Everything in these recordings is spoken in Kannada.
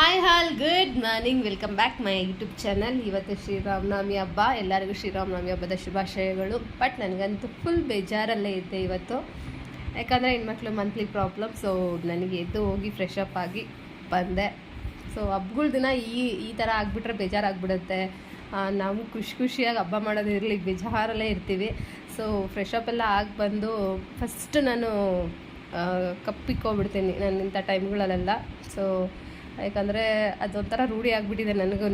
Hi all good morning welcome back my YouTube channel ಇವತ್ತು ಶ್ರೀರಾಮನವಮಿ ಹಬ್ಬ. ಎಲ್ಲರಿಗೂ ಶ್ರೀರಾಮನವಮಿ ಹಬ್ಬದ ಶುಭಾಶಯಗಳು. ಬಟ್ ನನಗಂತೂ ಫುಲ್ ಬೇಜಾರಲ್ಲೇ ಇದ್ದೆ ಇವತ್ತು. ಯಾಕಂದರೆ ಹೆಣ್ಮಕ್ಳು ಮಂತ್ಲಿ ಪ್ರಾಬ್ಲಮ್ ಸೊ ನನಗೆ ಎದ್ದು ಹೋಗಿ ಫ್ರೆಶ್ ಅಪ್ ಆಗಿ ಬಂದೆ. ಸೊ ಹಬ್ಬಗಳ ದಿನ ಈ ಈ ಥರ ಆಗಿಬಿಟ್ರೆ ಬೇಜಾರಾಗ್ಬಿಡುತ್ತೆ ನಾವು ಖುಷಿ ಖುಷಿಯಾಗಿ ಹಬ್ಬ ಮಾಡೋದು ಇರಲಿ, ಬೇಜಾರಲ್ಲೇ ಇರ್ತೀವಿ. ಸೊ ಫ್ರೆಶ್ ಅಪ್ ಎಲ್ಲ ಆಗಿ ಬಂದು ಫಸ್ಟ್ ನಾನು ಕಪ್ಪಿಕ್ಕೋಗ್ಬಿಡ್ತೀನಿ ಇಂಥ ಟೈಮ್ಗಳಲ್ಲೆಲ್ಲ ಸೊ ಯಾಕಂದರೆ ಅದೊಂಥರ ರೂಢಿ ಆಗಿಬಿಟ್ಟಿದೆ ನನಗೂ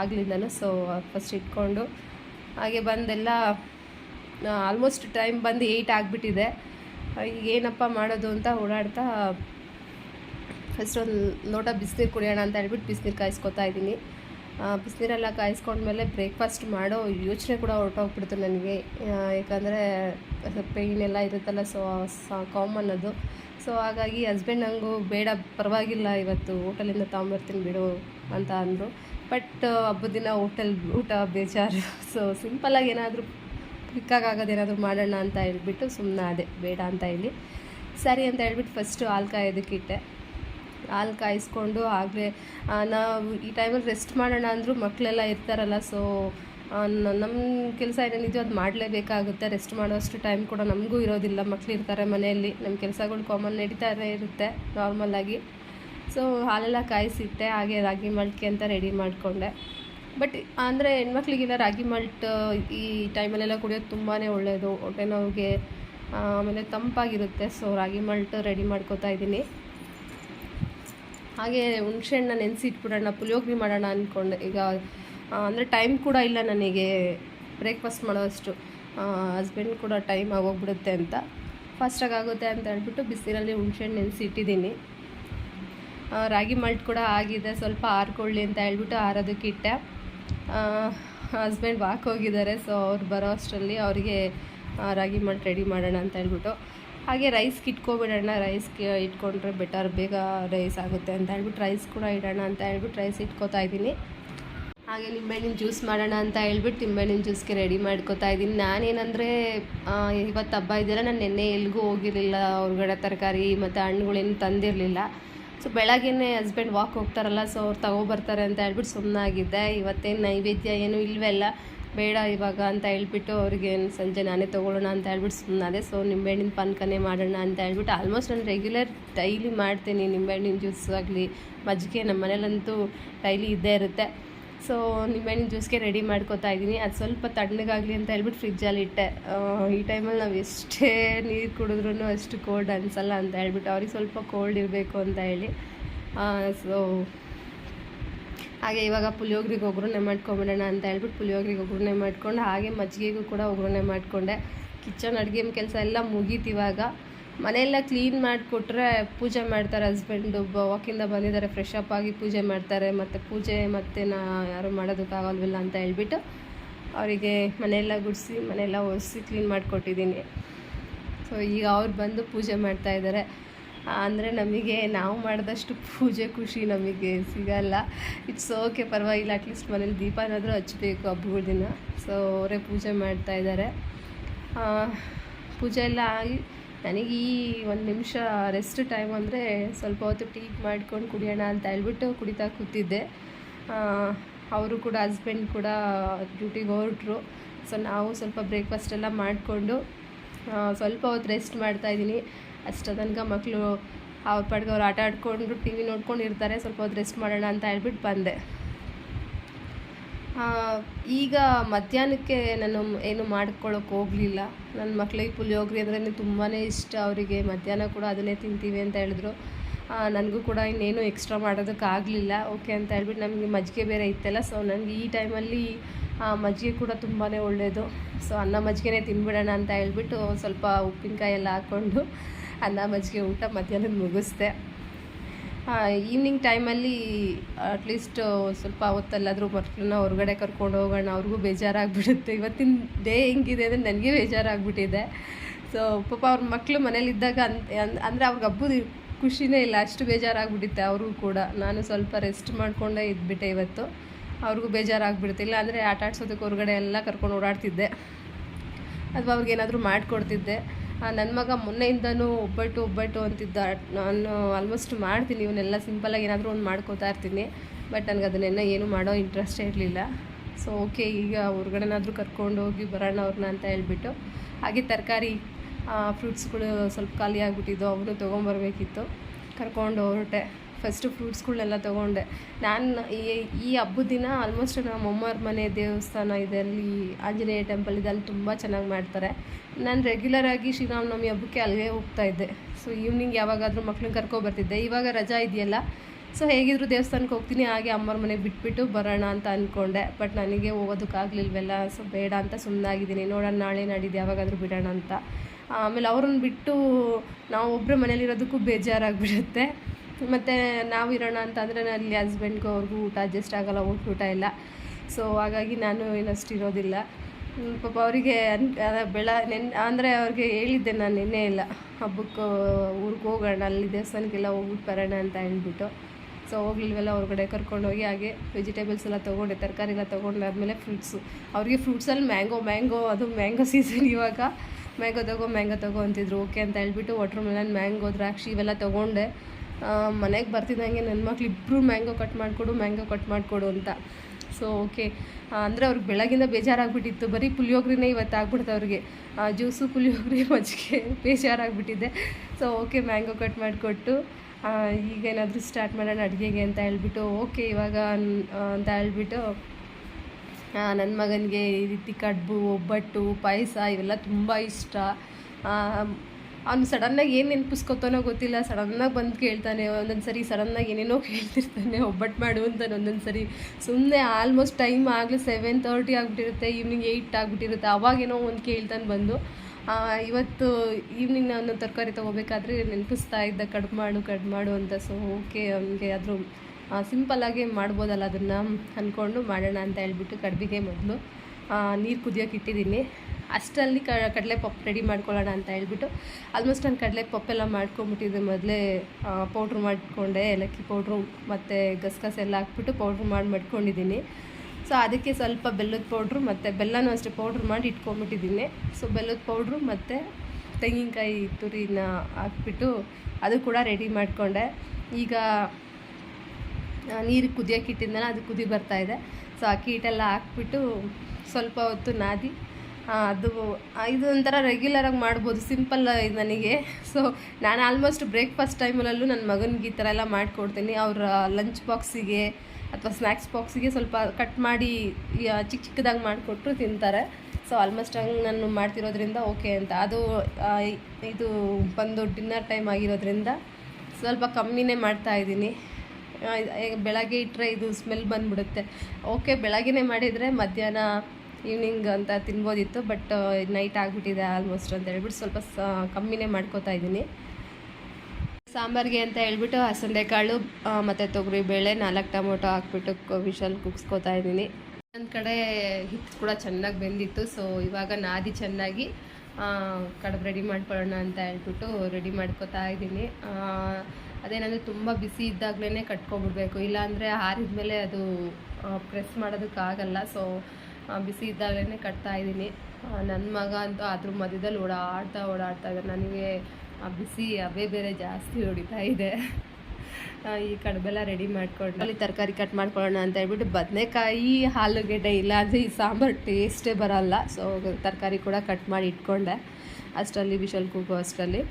ಆಗ್ಲಿಂದನೂ. ಸೊ ಫಸ್ಟ್ ಇಟ್ಕೊಂಡು, ಹಾಗೆ ಬಂದೆಲ್ಲ ಆಲ್ಮೋಸ್ಟ್ ಟೈಮ್ ಬಂದು ಏಯ್ಟ್ ಆಗಿಬಿಟ್ಟಿದೆ. ಈಗ ಏನಪ್ಪ ಮಾಡೋದು ಅಂತ ಓಡಾಡ್ತಾ ಫಸ್ಟ್ ಒಂದು ಲೋಟ ಬಿಸಿನೀರು ಕುಡಿಯೋಣ ಅಂತ ಹೇಳ್ಬಿಟ್ಟು ಬಿಸಿನೀರು ಕಾಯಿಸ್ಕೊತಾ ಇದ್ದೀನಿ. ಬಿಸಿನೀರೆಲ್ಲ ಕಾಯಿಸ್ಕೊಂಡ್ಮೇಲೆ ಬ್ರೇಕ್ಫಾಸ್ಟ್ ಮಾಡೋ ಯೋಚನೆ ಕೂಡ ಹೊರಟೋಗ್ಬಿಡ್ತು ನನಗೆ. ಯಾಕಂದರೆ ಪೇಯ್ನ್ ಎಲ್ಲ ಇರುತ್ತಲ್ಲ, ಸೊ ಕಾಮನ್ ಅದು ಸೊ ಹಾಗಾಗಿ ಹಸ್ಬೆಂಡ್ ನಂಗೂ, ಬೇಡ, ಪರವಾಗಿಲ್ಲ ಇವತ್ತು, ಹೋಟೆಲಿಂದ ತೊಗೊಂಬರ್ತೀನಿ ಬಿಡು ಅಂತ ಅಂದರು. ಬಟ್, ಹಬ್ಬದ ದಿನ ಹೋಟೆಲ್, ಊಟ ಬೇಜಾರು. ಸೊ ಸಿಂಪಲಾಗಿ ಏನಾದರೂ ಕ್ವಿಕ್ಕಾಗಿ ಏನಾದರೂ ಮಾಡೋಣ ಅಂತ ಹೇಳ್ಬಿಟ್ಟು ಸುಮ್ಮನೆ ಅದೇ, ಬೇಡ ಅಂತ ಹೇಳಿ. ಸರಿ ಅಂತ ಹೇಳ್ಬಿಟ್ಟು ಫಸ್ಟು ಹಾಲು ಕಾಯೋದಕ್ಕಿಟ್ಟೆ ಹಾಲು ಕಾಯಿಸ್ಕೊಂಡು ಆಗಲೇ ನಾವು ಈ ಟೈಮಲ್ಲಿ ರೆಸ್ಟ್ ಮಾಡೋಣ ಅಂದರೂ ಮಕ್ಕಳೆಲ್ಲ ಇರ್ತಾರಲ್ಲ ಸೊ ನಮ್ಮ ಕೆಲಸ ಏನೇನಿದೆಯೋ ಅದು ಮಾಡಲೇಬೇಕಾಗುತ್ತೆ. ರೆಸ್ಟ್ ಮಾಡೋಷ್ಟು ಟೈಮ್ ಕೂಡ ನಮಗೂ ಇರೋದಿಲ್ಲ. ಮಕ್ಕಳು ಇರ್ತಾರೆ ಮನೆಯಲ್ಲಿ. ನಮ್ಮ ಕೆಲಸಗಳು ಕಾಮನ್ ನಡೀತಾನೆ ಇರುತ್ತೆ ನಾರ್ಮಲಾಗಿ ಸೊ ಹಾಲೆಲ್ಲ ಕಾಯಿಸಿಟ್ಟೆ, ಹಾಗೆ ರಾಗಿ ಮಲ್ಟ್ಗೆ ಅಂತ ರೆಡಿ ಮಾಡಿಕೊಂಡೆ. ಬಟ್ ಅಂದರೆ ಹೆಣ್ಮಕ್ಳಿಗೆಲ್ಲ ರಾಗಿ ಮಲ್ಟ್, ಈ ಟೈಮಲ್ಲೆಲ್ಲ ಕುಡಿಯೋದು ತುಂಬಾ ಒಳ್ಳೆಯದು ಹೊಟ್ಟೆ ನೋವಿಗೆ ಆಮೇಲೆ ತಂಪಾಗಿರುತ್ತೆ. ಸೊ ರಾಗಿ ಮಲ್ಟ್ ರೆಡಿ ಮಾಡ್ಕೋತಾ ಇದ್ದೀನಿ. ಹಾಗೆ ಹುಣಸೆಹಣ್ಣ ನೆನೆಸಿ ಇಟ್ಬಿಡೋಣ ಪುಳಿಯೋಗ್ರಿ ಮಾಡೋಣ ಅಂದ್ಕೊಂಡೆ ಈಗ ಅಂದರೆ ಟೈಮ್ ಕೂಡ ಇಲ್ಲ ನನಗೆ ಬ್ರೇಕ್ಫಾಸ್ಟ್ ಮಾಡೋವಷ್ಟು. ಹಸ್ಬೆಂಡ್ ಕೂಡ ಟೈಮ್ ಆಗೋಗ್ಬಿಡುತ್ತೆ ಅಂತ. ಫಾಸ್ಟಾಗಿ ಆಗುತ್ತೆ ಅಂತ ಹೇಳ್ಬಿಟ್ಟು ಬಿಸಿಲಲ್ಲಿ ಹುಣಸೆಹಣ್ಣು ನೆನೆಸಿ ಇಟ್ಟಿದ್ದೀನಿ ರಾಗಿ ಮಲ್ಟ್ ಕೂಡ ಆಗಿದೆ, ಸ್ವಲ್ಪ ಆರ್ಕೊಳ್ಳಿ ಅಂತ ಹೇಳ್ಬಿಟ್ಟು ಆರೋದಕ್ಕೆ ಇಟ್ಟೆ. ಹಸ್ಬೆಂಡ್ ವಾಕ್ ಹೋಗಿದ್ದಾರೆ ಸೊ ಅವ್ರು ಬರೋ ಅಷ್ಟರಲ್ಲಿ ಅವರಿಗೆ ರಾಗಿ ಮಲ್ಟ್ ರೆಡಿ ಮಾಡೋಣ ಅಂತ ಹೇಳ್ಬಿಟ್ಟು. ಹಾಗೆ ರೈಸ್ಗೆ ಇಟ್ಕೊಬಿಡೋಣ ರೈಸ್ಗೆ ಇಟ್ಕೊಂಡ್ರೆ ಬೆಟರ್ ಬೇಗ ರೈಸ್ ಆಗುತ್ತೆ ಅಂತ ಹೇಳ್ಬಿಟ್ಟು ರೈಸ್ ಕೂಡ ಇಡೋಣ ಅಂತ ಹೇಳ್ಬಿಟ್ಟು ರೈಸ್ ಇಟ್ಕೋತಾ ಇದ್ದೀನಿ. ಹಾಗೆ ನಿಂಬೆಹಣ್ಣಿನ ಜ್ಯೂಸ್ ಮಾಡೋಣ ಅಂತ ಹೇಳ್ಬಿಟ್ಟು ನಿಂಬೆಹಣ್ಣಿನ ಜ್ಯೂಸ್ಗೆ ರೆಡಿ ಮಾಡ್ಕೋತಾ ಇದ್ದೀನಿ. ನಾನೇನಂದರೆ ಇವತ್ತು ಹಬ್ಬ ಇದ್ದೀರ ನಾನು ನೆನ್ನೆ ಎಲ್ಲಿಗೂ ಹೋಗಿರಲಿಲ್ಲ, ಹೊರಗಡೆ ತರಕಾರಿ ಮತ್ತು ಹಣ್ಣುಗಳೇನು ತಂದಿರಲಿಲ್ಲ. ಸೊ ಬೆಳಗ್ಗೆನೇ ಹಸ್ಬೆಂಡ್ ವಾಕ್ ಹೋಗ್ತಾರಲ್ಲ ಸೊ ಅವ್ರು ತಗೊಬರ್ತಾರೆ ಅಂತ ಹೇಳ್ಬಿಟ್ಟು ಸುಮ್ಮನಾಗಿದ್ದೆ ಇವತ್ತೇನು ನೈವೇದ್ಯ ಏನು ಇಲ್ವಲ್ಲ ಬೇಡ ಇವಾಗ ಅಂತ ಹೇಳ್ಬಿಟ್ಟು ಅವ್ರಿಗೆ ಸಂಜೆ ನಾನೇ ತೊಗೊಳ್ಳೋಣ ಅಂತ ಹೇಳ್ಬಿಟ್ಟು ಸುಮ್ಮನೆ ಸೊ ನಿಂಬೆಹಣ್ಣಿನ ಪಾನಕನೇ ಮಾಡೋಣ ಅಂತ ಹೇಳ್ಬಿಟ್ಟು ಆಲ್ಮೋಸ್ಟ್ ನಾನು ರೆಗ್ಯುಲರ್ ಡೈಲಿ ಮಾಡ್ತೀನಿ ನಿಂಬೆಹಣ್ಣಿನ ಜ್ಯೂಸ್ ಆಗಲಿ, ಮಜ್ಜಿಗೆ ನಮ್ಮ ಮನೇಲಂತೂ ಡೈಲಿ ಇದ್ದೇ ಇರುತ್ತೆ. ಸೊ ನಿಂಬೆಹಣ್ಣಿನ ಜ್ಯೂಸ್ಗೆ ರೆಡಿ ಮಾಡ್ಕೋತಾ ಇದ್ದೀನಿ. ಅದು ಸ್ವಲ್ಪ ತಣ್ಣಗಾಗಲಿ ಅಂತ ಹೇಳ್ಬಿಟ್ಟು ಫ್ರಿಜ್ಜಲ್ಲಿ ಇಟ್ಟೆ. ಈ ಟೈಮಲ್ಲಿ ನಾವು ಎಷ್ಟೇ ನೀರು ಕುಡಿದ್ರೂ ಅಷ್ಟು ಕೋಲ್ಡ್ ಅನಿಸಲ್ಲ ಅಂತ ಹೇಳ್ಬಿಟ್ಟು ಅವ್ರಿಗೆ ಸ್ವಲ್ಪ ಕೋಲ್ಡ್ ಇರಬೇಕು ಅಂತ ಹೇಳಿ. ಸೊ ಹಾಗೆ ಇವಾಗ ಪುಳಿಯೋಗ್ರಿಗೆ ಒಗ್ಗರಣೆ ಮಾಡ್ಕೊಂಬಿಡೋಣ ಅಂತ ಹೇಳ್ಬಿಟ್ಟು ಪುಳಿಯೋಗ್ರಿಗೆ ಒಗ್ಗರಣೆ ಮಾಡ್ಕೊಂಡು ಹಾಗೆ ಮಜ್ಜಿಗೆಗೂ ಕೂಡ ಒಗ್ಗರಣೆ ಮಾಡಿಕೊಂಡೆ. ಕಿಚನ್ ಅಡುಗೆ ಕೆಲಸ ಎಲ್ಲ ಮುಗೀತು ಇವಾಗ. ಮನೆಯೆಲ್ಲ ಕ್ಲೀನ್ ಮಾಡಿಕೊಟ್ರೆ ಪೂಜೆ ಮಾಡ್ತಾರೆ ಹಸ್ಬೆಂಡು ವಾಕಿಂದ ಬಂದಿದ್ದಾರೆ ಫ್ರೆಶ್ ಅಪ್ ಆಗಿ ಪೂಜೆ ಮಾಡ್ತಾರೆ. ಮತ್ತು ಪೂಜೆ ಮತ್ತೆ ನಾ ಯಾರು ಮಾಡೋದಕ್ಕಾಗಲ್ವಿಲ್ಲ ಅಂತ ಹೇಳ್ಬಿಟ್ಟು ಅವರಿಗೆ ಮನೆಯೆಲ್ಲ ಗುಡಿಸಿ, ಮನೆಯೆಲ್ಲ ಒರೆಸಿ ಕ್ಲೀನ್ ಮಾಡಿಕೊಟ್ಟಿದ್ದೀನಿ. ಸೊ ಈಗ ಅವ್ರು ಬಂದು ಪೂಜೆ ಮಾಡ್ತಾ ಇದ್ದಾರೆ. ಅಂದರೆ ನಮಗೆ ನಾವು ಮಾಡಿದಷ್ಟು ಪೂಜೆ ಖುಷಿ ನಮಗೆ ಸಿಗಲ್ಲ. ಇಟ್ಸ್ ಓಕೆ ಪರವಾಗಿಲ್ಲ ಅಟ್ಲೀಸ್ಟ್ ಮನೇಲಿ ದೀಪನಾದರೂ ಹಚ್ಚಬೇಕು ಹಬ್ಬಗಳ ದಿನ. ಸೊ ಅವರೇ ಪೂಜೆ ಮಾಡ್ತಾ ಇದ್ದಾರೆ ಆ, ಪೂಜೆ ಎಲ್ಲ ಆಗಿ ನನಗೆ ಈ ಒಂದು ನಿಮಿಷ ರೆಸ್ಟ್ ಟೈಮ್ ಅಂದರೆ ಸ್ವಲ್ಪ ಹೊತ್ತು ಟೀ ಮಾಡ್ಕೊಂಡು ಕುಡಿಯೋಣ ಅಂತ ಹೇಳ್ಬಿಟ್ಟು ಕುಡಿತಾ ಕೂತಿದ್ದೆ. ಅವರು ಕೂಡ ಹಸ್ಬೆಂಡ್ ಕೂಡ ಡ್ಯೂಟಿಗೆ ಹೊರಟ್ರು. ಸೊ ನಾವು ಸ್ವಲ್ಪ ಬ್ರೇಕ್ಫಾಸ್ಟ್ ಎಲ್ಲ ಮಾಡಿಕೊಂಡು ಸ್ವಲ್ಪ ಹೊತ್ತು ರೆಸ್ಟ್ ಮಾಡ್ತಾ ಇದ್ದೀನಿ. ಅಷ್ಟೋ ತನಕ ಮಕ್ಕಳು ಅವ್ರ ಪಾಡ್ಗೆ ಅವ್ರು ಆಟ ಆಡ್ಕೊಂಡು ಟಿ ವಿ ನೋಡ್ಕೊಂಡು ಇರ್ತಾರೆ ಸ್ವಲ್ಪ ಹೊತ್ತು ರೆಸ್ಟ್ ಮಾಡೋಣ ಅಂತ ಹೇಳ್ಬಿಟ್ಟು ಬಂದೆ. ಈಗ ಮಧ್ಯಾಹ್ನಕ್ಕೆ ನಾನು ಏನು ಮಾಡ್ಕೊಳ್ಳೋಕೆ ಹೋಗಲಿಲ್ಲ. ನನ್ನ ಮಕ್ಳಿಗೆ ಪುಳಿಯೋಗರೆ ಅಂದ್ರೆ ತುಂಬಾ ಇಷ್ಟ. ಅವರಿಗೆ ಮಧ್ಯಾಹ್ನ ಕೂಡ ಅದನ್ನೇ ತಿಂತೀವಿ ಅಂತ ಹೇಳಿದ್ರು. ನನಗೂ ಕೂಡ ಇನ್ನೇನು ಎಕ್ಸ್ಟ್ರಾ ಮಾಡೋದಕ್ಕಾಗಲಿಲ್ಲ. ಓಕೆ ಅಂತ ಹೇಳ್ಬಿಟ್ಟು ನಮಗೆ ಮಜ್ಜಿಗೆ ಬೇರೆ ಇತ್ತಲ್ಲ ಸೊ ನನಗೆ ಈ ಟೈಮಲ್ಲಿ ಮಜ್ಜಿಗೆ ಕೂಡ ತುಂಬಾ ಒಳ್ಳೆಯದು ಸೊ ಅನ್ನ ಮಜ್ಜಿಗೆನೇ ತಿನ್ಬಿಡೋಣ ಅಂತ ಹೇಳ್ಬಿಟ್ಟು ಸ್ವಲ್ಪ ಉಪ್ಪಿನಕಾಯಿ ಎಲ್ಲ ಹಾಕ್ಕೊಂಡು ಅನ್ನ ಮಜ್ಜಿಗೆ ಊಟ ಮಧ್ಯಾಹ್ನ ಮುಗಿಸ್ದೆ. ಈವ್ನಿಂಗ್ ಟೈಮಲ್ಲಿ ಅಟ್ಲೀಸ್ಟ್ ಸ್ವಲ್ಪ ಹೊತ್ತಲ್ಲಾದರೂ ಮಕ್ಕಳನ್ನ ಹೊರಗಡೆ ಕರ್ಕೊಂಡು ಹೋಗೋಣ, ಅವ್ರಿಗೂ ಬೇಜಾರಾಗ್ಬಿಡುತ್ತೆ. ಇವತ್ತಿನ ಡೇ ಹೆಂಗಿದೆ ಅಂದರೆ ನನಗೆ ಬೇಜಾರಾಗ್ಬಿಟ್ಟಿದೆ. ಸೊ ಪಾಪ ಅವ್ರ ಮಕ್ಕಳು ಮನೇಲಿದ್ದಾಗ ಅಂತ ಅಂದರೆ ಅವ್ರಿಗೆ ಹಬ್ಬದ ಖುಷಿನೇ ಇಲ್ಲ, ಅಷ್ಟು ಬೇಜಾರಾಗ್ಬಿಡುತ್ತೆ ಅವ್ರಿಗೂ ಕೂಡ. ನಾನು ಸ್ವಲ್ಪ ರೆಸ್ಟ್ ಮಾಡಿಕೊಂಡೇ ಇದ್ಬಿಟ್ಟೆ ಇವತ್ತು. ಅವ್ರಿಗೂ ಬೇಜಾರಾಗ್ಬಿಡುತ್ತೆ. ಇಲ್ಲ ಅಂದರೆ ಆಟ ಆಡ್ಸೋದಕ್ಕೆ ಹೊರಗಡೆ ಎಲ್ಲ ಕರ್ಕೊಂಡು ಓಡಾಡ್ತಿದ್ದೆ. ಅಥವಾ ಅವ್ರಿಗೇನಾದರೂ ಮಾಡಿಕೊಡ್ತಿದ್ದೆ. ನನ್ನ ಮಗ ಮೊನ್ನೆಯಿಂದನೂ ಒಬ್ಬಟ್ಟು ಒಬ್ಬಟ್ಟು ಅಂತಿದ್ದ. ನಾನು ಆಲ್ಮೋಸ್ಟ್ ಮಾಡ್ತೀನಿ, ಇವನ್ನೆಲ್ಲ ಸಿಂಪಲಾಗಿ ಏನಾದರೂ ಒಂದು ಮಾಡ್ಕೋತಾ ಇರ್ತೀನಿ. ಬಟ್ ನನಗೆ ಅದನ್ನೆಲ್ಲ ಏನು ಮಾಡೋ ಇಂಟ್ರೆಸ್ಟೇ ಇರಲಿಲ್ಲ. ಸೊ ಓಕೆ ಈಗ ಹೊರ್ಗಡೆನಾದರೂ ಕರ್ಕೊಂಡು ಹೋಗಿ ಬರೋಣ ಅವ್ರನ್ನ ಅಂತ ಹೇಳ್ಬಿಟ್ಟು. ಹಾಗೆ ತರಕಾರಿ ಫ್ರೂಟ್ಸ್ಗಳು ಸ್ವಲ್ಪ ಖಾಲಿ ಆಗಿಬಿಟ್ಟಿದ್ದು, ಅವರು ತೊಗೊಂಬರ್ಬೇಕಿತ್ತು. ಕರ್ಕೊಂಡು ಹೊರಟೆ. ಫಸ್ಟು ಫ್ರೂಟ್ಸ್ಗಳನ್ನೆಲ್ಲ ತೊಗೊಂಡೆ. ನಾನು ಈ ಈ ಹಬ್ಬದ ದಿನ ಆಲ್ಮೋಸ್ಟ್ ನಮ್ಮ ಅಮ್ಮವ್ರ ಮನೆ ದೇವಸ್ಥಾನ ಇದೆ, ಅಲ್ಲಿ ಆಂಜನೇಯ ಟೆಂಪಲ್ ಇದೆ, ಅಲ್ಲಿ ತುಂಬ ಚೆನ್ನಾಗಿ ಮಾಡ್ತಾರೆ. ನಾನು ರೆಗ್ಯುಲರಾಗಿ ಶ್ರೀರಾಮನವಮಿ ಹಬ್ಬಕ್ಕೆ ಅಲ್ಲಿಗೆ ಹೋಗ್ತಾ ಇದ್ದೆ. ಸೊ ಈವ್ನಿಂಗ್ ಯಾವಾಗಾದರೂ ಮಕ್ಳನ್ನ ಕರ್ಕೊಬರ್ತಿದ್ದೆ. ಇವಾಗ ರಜಾ ಇದೆಯಲ್ಲ ಸೊ ಹೇಗಿದ್ರು ದೇವಸ್ಥಾನಕ್ಕೆ ಹೋಗ್ತೀನಿ, ಹಾಗೆ ಅಮ್ಮವ್ರ ಮನೆಗೆ ಬಿಟ್ಬಿಟ್ಟು ಬರೋಣ ಅಂತ ಅಂದ್ಕೊಂಡೆ ಬಟ್ ನನಗೆ ಹೋಗೋದಕ್ಕಾಗಲಿಲ್ವಲ್ಲ ಸೊ ಬೇಡ ಅಂತ ಸುಮ್ಮನಾಗಿದ್ದೀನಿ ನೋಡೋಣ, ನಾಳೆ ನಾಡಿದ್ದು ಯಾವಾಗಾದರೂ ಬಿಡೋಣ ಅಂತ. ಆಮೇಲೆ ಅವ್ರನ್ನ ಬಿಟ್ಟು ನಾವು ಒಬ್ಬರೇ ಮನೇಲಿರೋದಕ್ಕೂ ಬೇಜಾರಾಗಿಬಿಡುತ್ತೆ. ಮತ್ತು ನಾವು ಇರೋಣ ಅಂತಂದರೆ ಅಲ್ಲಿ ಹಸ್ಬೆಂಡ್ಗೂ ಅವ್ರಿಗೂ ಊಟ ಅಡ್ಜಸ್ಟ್ ಆಗೋಲ್ಲ ಊಟ ಊಟ ಇಲ್ಲ. ಸೊ ಹಾಗಾಗಿ ನಾನು ಏನಷ್ಟು ಇರೋದಿಲ್ಲ. ಪಾಪ ಅವರಿಗೆ ಬೆಳ, ನೆನ್, ಅಂದರೆ ಅವ್ರಿಗೆ ಹೇಳಿದ್ದೆ ನಾನು ನಿನ್ನೆ ಇಲ್ಲ ಹಬ್ಬಕ್ಕೆ ಊರಿಗೆ ಹೋಗೋಣ, ಅಲ್ಲಿ ದೇವಸ್ಥಾನಕ್ಕೆಲ್ಲ ಹೋಗ್ಬಿಟ್ಟು ಬರೋಣ ಅಂತ ಹೇಳ್ಬಿಟ್ಟು. ಸೊ ಹೋಗ್ಲಿಲ್ವೆಲ್ಲ ಹೊರಗಡೆ ಕರ್ಕೊಂಡೋಗಿ ಹಾಗೆ ವೆಜಿಟೇಬಲ್ಸ್ ಎಲ್ಲ ತೊಗೊಂಡೆ ತರಕಾರಿ ಎಲ್ಲ ತೊಗೊಂಡಾದ್ಮೇಲೆ ಫ್ರೂಟ್ಸು ಅವ್ರಿಗೆ ಫ್ರೂಟ್ಸಲ್ಲಿ ಮ್ಯಾಂಗೋ ಮ್ಯಾಂಗೋ ಅದು ಮ್ಯಾಂಗೋ ಸೀಸನ್ ಇವಾಗ. ಮ್ಯಾಂಗೋ ತಗೋ ಮ್ಯಾಂಗೋ ತಗೋ ಅಂತಿದ್ರು. ಓಕೆ ಅಂತ ಹೇಳ್ಬಿಟ್ಟು ವಾಟ್ರ್ ಮೆಲನ್ ಮ್ಯಾಂಗೋ ದ್ರಾಕ್ಷಿ ಇವೆಲ್ಲ ತೊಗೊಂಡೆ. ಮನೆಗೆ ಬರ್ತಿದ್ದಂಗೆ ನನ್ನ ಮಕ್ಳು ಇಬ್ಬರು ಮ್ಯಾಂಗೋ ಕಟ್ ಮಾಡಿಕೊಡು, ಮ್ಯಾಂಗೋ ಕಟ್ ಮಾಡಿಕೊಡು ಅಂತ. ಸೊ ಓಕೆ ಅಂದರೆ ಅವ್ರಿಗೆ ಬೆಳಗಿಂದ ಬೇಜಾರಾಗ್ಬಿಟ್ಟಿತ್ತು. ಬರೀ ಪುಳಿಯೋಗ್ರಿನೇ ಇವತ್ತು ಆಗ್ಬಿಡ್ತು ಅವ್ರಿಗೆ. ಜ್ಯೂಸು ಪುಳಿಯೋಗ್ರಿ, ಮಜ್ಜಿಗೆ ಬೇಜಾರಾಗ್ಬಿಟ್ಟಿದ್ದೆ ಸೊ ಓಕೆ ಮ್ಯಾಂಗೋ ಕಟ್ ಮಾಡಿಕೊಟ್ಟು ಈಗೇನಾದರೂ ಸ್ಟಾರ್ಟ್ ಮಾಡೋಣ ಅಡುಗೆಗೆ ಅಂತ ಹೇಳ್ಬಿಟ್ಟು ಓಕೆ ಇವಾಗ ಅಂತ ಹೇಳ್ಬಿಟ್ಟು ನನ್ನ ಮಗನಿಗೆ ಈ ರೀತಿ ಕಡುಬು, ಒಬ್ಬಟ್ಟು, ಪಾಯಸ ಇವೆಲ್ಲ ತುಂಬ ಇಷ್ಟ. ಅವನು ಸಡನ್ನಾಗಿ ಏನು ನೆನಪಿಸ್ಕೊತಾನೋ ಗೊತ್ತಿಲ್ಲ. ಸಡನ್ನಾಗಿ ಬಂದು ಕೇಳ್ತಾನೆ ಒಂದೊಂದು ಸರಿ ಸಡನ್ನಾಗಿ ಏನೇನೋ ಕೇಳ್ತಿರ್ತಾನೆ ಒಬ್ಬಟ್ಟು ಮಾಡು ಅಂತಾನೆ ಒಂದೊಂದು ಸರಿ ಸುಮ್ಮನೆ ಆಲ್ಮೋಸ್ಟ್ ಟೈಮ್ ಆಗಲೇ ಸೆವೆನ್ ತರ್ಟಿ ಆಗಿಬಿಟ್ಟಿರುತ್ತೆ ಈವ್ನಿಂಗ್ ಏಯ್ಟ್ ಆಗಿಬಿಟ್ಟಿರುತ್ತೆ. ಅವಾಗೇನೋ ಒಂದು ಕೇಳ್ತಾನೆ ಬಂದು. ಇವತ್ತು ಈವ್ನಿಂಗ್ ನಾನು ತರಕಾರಿ ತೊಗೋಬೇಕಾದ್ರೆ ನೆನಪಿಸ್ತಾ ಇದ್ದ ಕಡ್ಮೆ ಮಾಡು ಕಡ್ಮೆ ಮಾಡು ಅಂತ. ಸೊ ಓಕೆ ಅವನಿಗೆ ಆದರೂ ಸಿಂಪಲ್ಲಾಗಿ ಮಾಡ್ಬೋದಲ್ಲ ಅದನ್ನು ಅಂದ್ಕೊಂಡು ಮಾಡೋಣ ಅಂತ ಹೇಳ್ಬಿಟ್ಟು ಕಡ್ಬಿಗೆ ಮೊದಲು ನೀರು ಕುದಿಯೋಕೆ ಇಟ್ಟಿದ್ದೀನಿ. ಅಷ್ಟರಲ್ಲಿ ಕ ಕಡಲೆ ಪಪ್ಪು ರೆಡಿ ಮಾಡ್ಕೊಳ್ಳೋಣ ಅಂತ ಹೇಳ್ಬಿಟ್ಟು ಆಲ್ಮೋಸ್ಟ್ ನಾನು ಕಡಲೆ ಪಪ್ಪೆಲ್ಲ ಮಾಡ್ಕೊಂಬಿಟ್ಟಿದ್ದೆ ಮೊದಲೇ ಪೌಡ್ರ್ ಮಾಡಿಕೊಂಡೆ, ಏಲಕ್ಕಿ ಪೌಡ್ರು ಮತ್ತು ಗಸಗಸೆ ಎಲ್ಲ ಹಾಕ್ಬಿಟ್ಟು ಪೌಡ್ರ್ ಮಾಡಿ ಮಾಡ್ಕೊಂಡಿದ್ದೀನಿ. ಸೊ ಅದಕ್ಕೆ ಸ್ವಲ್ಪ ಬೆಲ್ಲದ ಪೌಡ್ರು ಮತ್ತು ಬೆಲ್ಲನೂ ಅಷ್ಟೇ ಪೌಡ್ರ್ ಮಾಡಿ ಇಟ್ಕೊಂಬಿಟ್ಟಿದ್ದೀನಿ ಸೊ ಬೆಲ್ಲದ ಪೌಡ್ರು ಮತ್ತು ತೆಂಗಿನಕಾಯಿ ತುರಿನ ಹಾಕ್ಬಿಟ್ಟು ಅದು ಕೂಡ ರೆಡಿ ಮಾಡಿಕೊಂಡೆ. ಈಗ ನೀರು ಕುದಿಯೋಕೆ ಅದು ಕುದಿ ಇದೆ. ಸೊ ಅಕ್ಕಿ ಹಿಟ್ಟೆಲ್ಲ ಹಾಕ್ಬಿಟ್ಟು ಸ್ವಲ್ಪ ಹೊತ್ತು ನಾದಿ ಅದು ಇದು ಒಂಥರ ರೆಗ್ಯುಲರಾಗಿ ಮಾಡ್ಬೋದು ಸಿಂಪಲ್ ಇದು ನನಗೆ. ಸೊ ನಾನು ಆಲ್ಮೋಸ್ಟ್ ಬ್ರೇಕ್ಫಾಸ್ಟ್ ಟೈಮಲ್ಲೂ ನನ್ನ ಮಗನಿಗೆ ಈ ಥರ ಎಲ್ಲ ಮಾಡಿಕೊಡ್ತೀನಿ. ಅವ್ರ ಲಂಚ್ ಬಾಕ್ಸಿಗೆ ಅಥವಾ ಸ್ನ್ಯಾಕ್ಸ್ ಬಾಕ್ಸಿಗೆ ಸ್ವಲ್ಪ ಕಟ್ ಮಾಡಿ ಚಿಕ್ಕ ಚಿಕ್ಕದಾಗಿ ಮಾಡಿಕೊಟ್ರು ತಿಂತಾರೆ. ಸೊ ಆಲ್ಮೋಸ್ಟ್ ಹಂಗೆ ನಾನು ಮಾಡ್ತಿರೋದ್ರಿಂದ ಓಕೆ ಅಂತ. ಅದು ಇದು ಬಂದು ಡಿನ್ನರ್ ಟೈಮ್ ಆಗಿರೋದ್ರಿಂದ ಸ್ವಲ್ಪ ಕಮ್ಮಿನೇ ಮಾಡ್ತಾ ಬೆಳಗ್ಗೆ ಇಟ್ಟರೆ ಇದು ಸ್ಮೆಲ್ ಬಂದ್ಬಿಡುತ್ತೆ. ಓಕೆ ಬೆಳಗ್ಗೆನೇ ಮಾಡಿದರೆ ಮಧ್ಯಾಹ್ನ ಈವ್ನಿಂಗ್ ಅಂತ ತಿನ್ಬೋದಿತ್ತು ಬಟ್ ನೈಟ್ ಆಗಿಬಿಟ್ಟಿದೆ ಆಲ್ಮೋಸ್ಟ್ ಅಂತ ಹೇಳ್ಬಿಟ್ಟು ಸ್ವಲ್ಪ ಕಮ್ಮಿನೇ ಮಾಡ್ಕೋತಾ ಇದ್ದೀನಿ. ಸಾಂಬಾರಿಗೆ ಅಂತ ಹೇಳ್ಬಿಟ್ಟು ಹಸಂದೆ ಕಾಳು ಮತ್ತು ತೊಗರಿ ಬೇಳೆ, ನಾಲ್ಕು ಟೊಮೊಟೊ ಹಾಕ್ಬಿಟ್ಟು ವಿಶಲ್ ಕುಗ್ಸ್ಕೊತಾ ಇದ್ದೀನಿ. ನನ್ನ ಕಡೆ ಹಿಟ್ಟು ಕೂಡ ಚೆನ್ನಾಗಿ ಬೆಂದಿತ್ತು ಸೊ ಇವಾಗ ನಾದಿ ಚೆನ್ನಾಗಿ ಕಡುಬು ರೆಡಿ ಮಾಡ್ಕೊಳ್ಳೋಣ ಅಂತ ಹೇಳ್ಬಿಟ್ಟು ರೆಡಿ ಮಾಡ್ಕೊತಾ ಇದ್ದೀನಿ. ಅದೇನಂದರೆ ತುಂಬ ಬಿಸಿ ಇದ್ದಾಗಲೇ ಕಟ್ಕೊಬಿಡ್ಬೇಕು. ಇಲ್ಲಾಂದರೆ ಆರಿದ ಮೇಲೆ ಅದು ಪ್ರೆಸ್ ಮಾಡೋದಕ್ಕಾಗಲ್ಲ ಸೊ ಬಿಸಿ ಇದ್ದಾಗಲೇ ಕಟ್ತಾ ಇದ್ದೀನಿ. ನನ್ನ ಮಗ ಅಂತೂ ಅದ್ರ ಮಧ್ಯದಲ್ಲಿ ಓಡಾಡ್ತಾ ಓಡಾಡ್ತಾ ಇದ್ದಾರೆ ನನಗೆ, ಆ ಬಿಸಿ ಅವೇ ಬೇರೆ ಜಾಸ್ತಿ ಹೊಡಿತಾ ಇದೆ. ಈ ಕಡಬೆಲ್ಲ ರೆಡಿ ಮಾಡ್ಕೊಂಡು. ಅಲ್ಲಿ ತರಕಾರಿ ಕಟ್ ಮಾಡ್ಕೊಳ್ಳೋಣ ಅಂತ ಹೇಳ್ಬಿಟ್ಟು ಬದನೆಕಾಯಿ, ಆಲೂಗೆಡ್ಡೆ ಇಲ್ಲ ಅಂದರೆ ಈ ಸಾಂಬಾರು ಟೇಸ್ಟೇ ಬರಲ್ಲ. ಸೊ ತರಕಾರಿ ಕೂಡ ಕಟ್ ಮಾಡಿ ಇಟ್ಕೊಂಡೆ. ಅಷ್ಟರಲ್ಲಿ ಬಿಶಲ್ ಕೂಗು ಅಷ್ಟರಲ್ಲಿ.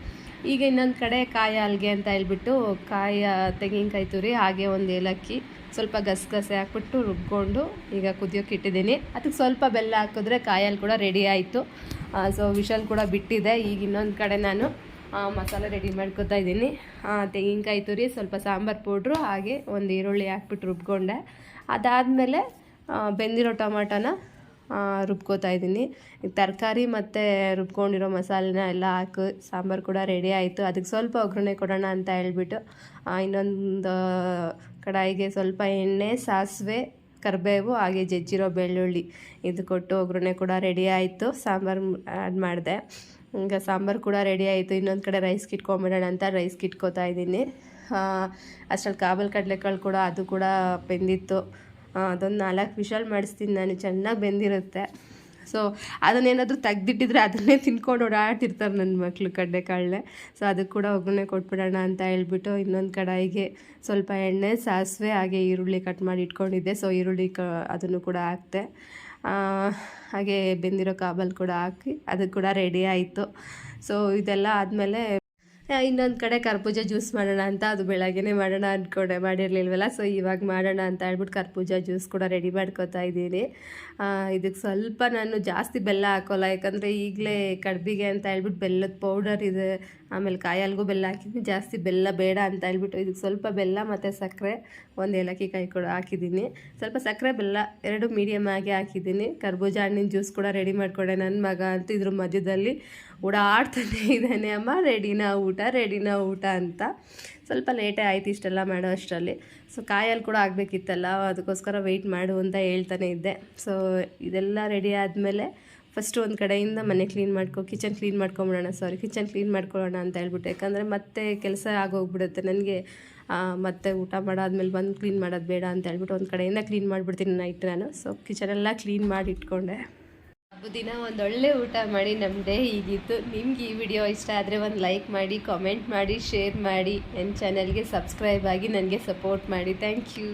ಈಗ ಇನ್ನೊಂದು ಕಡೆ ಕಾಯಿ ಅಲ್ಲಿಗೆ ಅಂತ ಹೇಳ್ಬಿಟ್ಟು ಕಾಯಿ ತೆಂಗಿನಕಾಯಿ ತುರಿ, ಹಾಗೆ ಒಂದು ಏಲಕ್ಕಿ ಸ್ವಲ್ಪ ಗಸಗಸೆ ಹಾಕ್ಬಿಟ್ಟು ರುಬ್ಕೊಂಡು ಈಗ ಕುದಿಯೋಕೆ ಇಟ್ಟಿದ್ದೀನಿ. ಅದಕ್ಕೆ ಸ್ವಲ್ಪ ಬೆಲ್ಲ ಹಾಕಿದ್ರೆ ಕಾಯಲ್ಲಿ ಕೂಡ ರೆಡಿ ಆಯಿತು. ಸೊ ವಿಷಲ್ ಕೂಡ ಬಿಟ್ಟಿದೆ. ಈಗ ಇನ್ನೊಂದು ಕಡೆ ನಾನು ಮಸಾಲೆ ರೆಡಿ ಮಾಡ್ಕೊತಾ ಇದ್ದೀನಿ. ತೆಂಗಿನಕಾಯಿ ತುರಿ, ಸ್ವಲ್ಪ ಸಾಂಬಾರು ಪೌಡ್ರು, ಹಾಗೆ ಒಂದು ಈರುಳ್ಳಿ ಹಾಕ್ಬಿಟ್ಟು ರುಬ್ಕೊಂಡೆ. ಅದಾದಮೇಲೆ ಬೆಂದಿರೋ ಟೊಮಾಟೋನ ರುಬ್ಕೋತಾ ಇದ್ದೀನಿ. ತರಕಾರಿ ಮತ್ತು ರುಬ್ಕೊಂಡಿರೋ ಮಸಾಲೆನ ಎಲ್ಲ ಹಾಕಿ ಸಾಂಬಾರು ಕೂಡ ರೆಡಿ ಆಯಿತು. ಅದಕ್ಕೆ ಸ್ವಲ್ಪ ಒಗ್ಗರಣೆ ಕೊಡೋಣ ಅಂತ ಹೇಳ್ಬಿಟ್ಟು ಇನ್ನೊಂದು ಕಡಾಯಿಗೆ ಸ್ವಲ್ಪ ಎಣ್ಣೆ, ಸಾಸಿವೆ, ಕರಿಬೇವು, ಹಾಗೆ ಜಜ್ಜಿರೋ ಬೆಳ್ಳುಳ್ಳಿ ಇದು ಕೊಟ್ಟು ಒಗ್ಗರಣೆ ಕೂಡ ರೆಡಿ ಆಯಿತು. ಸಾಂಬಾರು ಆ್ಯಡ್ ಮಾಡಿದೆ. ಈಗ ಸಾಂಬಾರು ಕೂಡ ರೆಡಿ ಆಯಿತು. ಇನ್ನೊಂದು ಕಡೆ ರೈಸ್ ಕಿಟ್ಕೊಂಬಿಡೋಣ ಅಂತ ರೈಸ್ ಕಿಟ್ಕೋತಾ ಇದ್ದೀನಿ. ಅಷ್ಟರಲ್ಲಿ ಕಾಬಲ್ ಕಡಲೆಕಾಳು ಕೂಡ ಅದು ಕೂಡ ಬೆಂದಿತ್ತು. ಅದೊಂದು ನಾಲ್ಕು ವಿಷಲ್ ಮಾಡಿಸ್ತೀನಿ ನಾನು, ಚೆನ್ನಾಗಿ ಬೆಂದಿರುತ್ತೆ. ಸೊ ಅದನ್ನೇನಾದರೂ ತೆಗ್ದಿಟ್ಟಿದ್ರೆ ಅದನ್ನೇ ತಿನ್ಕೊಂಡು ಓಡಾಡ್ತಿರ್ತಾರೆ ನನ್ನ ಮಕ್ಕಳು ಕಾಳೆ ಸೊ ಅದಕ್ಕೆ ಕೂಡ ಒಗ್ಗರಣೆ ಕೊಟ್ಬಿಡೋಣ ಅಂತ ಹೇಳ್ಬಿಟ್ಟು ಇನ್ನೊಂದು ಕಡಾಯಿಗೆ ಸ್ವಲ್ಪ ಎಣ್ಣೆ, ಸಾಸಿವೆ, ಹಾಗೆ ಈರುಳ್ಳಿ ಕಟ್ ಮಾಡಿ ಇಟ್ಕೊಂಡಿದ್ದೆ. ಸೊ ಈರುಳ್ಳಿ ಕ, ಅದನ್ನು ಕೂಡ ಹಾಕ್ತೆ. ಹಾಗೆ ಬೆಂದಿರೋ ಕಾಬಲ್ ಕೂಡ ಹಾಕಿ ಅದು ಕೂಡ ರೆಡಿ ಆಯಿತು. ಸೊ ಇದೆಲ್ಲ ಆದಮೇಲೆ ಇನ್ನೊಂದು ಕಡೆ ಕರ್ಪೂಜ ಜ್ಯೂಸ್ ಮಾಡೋಣ ಅಂತ, ಅದು ಬೆಳಗ್ಗೆನೇ ಮಾಡೋಣ ಅಂದ್ಕೊಂಡೆ ಮಾಡಿರಲಿಲ್ವಲ್ಲ ಸೊ ಇವಾಗ ಮಾಡೋಣ ಅಂತ ಹೇಳ್ಬಿಟ್ಟು ಕರ್ಪೂಜ ಜ್ಯೂಸ್ ಕೂಡ ರೆಡಿ ಮಾಡ್ಕೋತಾ ಇದ್ದೀನಿ. ಇದಕ್ಕೆ ಸ್ವಲ್ಪ ನಾನು ಜಾಸ್ತಿ ಬೆಲ್ಲ ಹಾಕೋಲ್ಲ, ಯಾಕಂದರೆ ಈಗಲೇ ಕಡ್ಬಿಗೆ ಅಂತ ಹೇಳ್ಬಿಟ್ಟು ಬೆಲ್ಲದ ಪೌಡರ್ ಇದೆ, ಆಮೇಲೆ ಕಾಯಲ್ಗೂ ಬೆಲ್ಲ ಹಾಕಿದ್ದೀನಿ, ಜಾಸ್ತಿ ಬೆಲ್ಲ ಬೇಡ ಅಂತ ಹೇಳ್ಬಿಟ್ಟು ಇದಕ್ಕೆ ಸ್ವಲ್ಪ ಬೆಲ್ಲ ಮತ್ತು ಸಕ್ಕರೆ ಒಂದು ಏಲಕ್ಕಿ ಕಾಯಿ ಕೂಡ ಹಾಕಿದ್ದೀನಿ. ಸ್ವಲ್ಪ ಸಕ್ಕರೆ ಬೆಲ್ಲ ಎರಡು ಮೀಡಿಯಮ್ ಆಗಿ ಹಾಕಿದ್ದೀನಿ. ಕರ್ಬೂಜ ಹಣ್ಣಿನ ಜ್ಯೂಸ್ ಕೂಡ ರೆಡಿ ಮಾಡಿಕೊಂಡೆ ನನ್ನ ಮಗ ಅಂತೂ ಇದ್ರ ಮಧ್ಯದಲ್ಲಿ ಓಡಾಡ್ತಾನೆ ಇದ್ದಾನೆ ಅಮ್ಮ ರೆಡಿನ ಊಟ ರೆಡಿನಾ ಊಟ ಅಂತ. ಸ್ವಲ್ಪ ಲೇಟೇ ಆಯ್ತು ಇಷ್ಟೆಲ್ಲ ಮಾಡೋ ಅಷ್ಟರಲ್ಲಿ. ಸೊ ಕಾಯಲ್ಲಿ ಕೂಡ ಆಗಬೇಕಿತ್ತಲ್ಲ, ಅದಕ್ಕೋಸ್ಕರ ವೆಯ್ಟ್ ಮಾಡು ಅಂತ ಹೇಳ್ತಾನೆ ಇದ್ದೆ. ಸೊ ಇದೆಲ್ಲ ರೆಡಿ ಆದಮೇಲೆ ಫಸ್ಟ್ ಒಂದು ಕಡೆಯಿಂದ ಮನೆ ಕ್ಲೀನ್ ಮಾಡ್ಕೊ ಕಿಚನ್ ಕ್ಲೀನ್ ಮಾಡ್ಕೊಂಬಿಡೋಣ ಸಾರಿ ಕಿಚನ್ ಕ್ಲೀನ್ ಮಾಡ್ಕೊಳ್ಳೋಣ ಅಂತ ಹೇಳ್ಬಿಟ್ಟು. ಯಾಕಂದರೆ ಮತ್ತೆ ಕೆಲಸ ಆಗೋಗ್ಬಿಡುತ್ತೆ. ನನಗೆ ಮತ್ತೆ ಊಟ ಮಾಡಾದ್ಮೇಲೆ ಬಂದು ಕ್ಲೀನ್ ಮಾಡೋದು ಬೇಡ ಅಂತ ಹೇಳ್ಬಿಟ್ಟು ಒಂದು ಕಡೆಯಿಂದ ಕ್ಲೀನ್ ಮಾಡಿಬಿಡ್ತೀನಿ ನೈಟ್ ನಾನು. ಸೊ ಕಿಚನೆಲ್ಲ ಕ್ಲೀನ್ ಮಾಡಿ ಇಟ್ಕೊಂಡೆ. ಹಬ್ಬದ ದಿನ ಒಂದೊಳ್ಳೆ ಊಟ ಮಾಡಿ ನಮ್ಮದೇ ಹೀಗಿತ್ತು. ನಿಮ್ಗೆ ಈ ವಿಡಿಯೋ ಇಷ್ಟ ಆದರೆ ಒಂದು ಲೈಕ್ ಮಾಡಿ ಕಾಮೆಂಟ್ ಮಾಡಿ ಶೇರ್ ಮಾಡಿ. ನನ್ನ ಚಾನಲ್ಗೆ ಸಬ್ಸ್ಕ್ರೈಬ್ ಆಗಿ ನನಗೆ ಸಪೋರ್ಟ್ ಮಾಡಿ. Thank you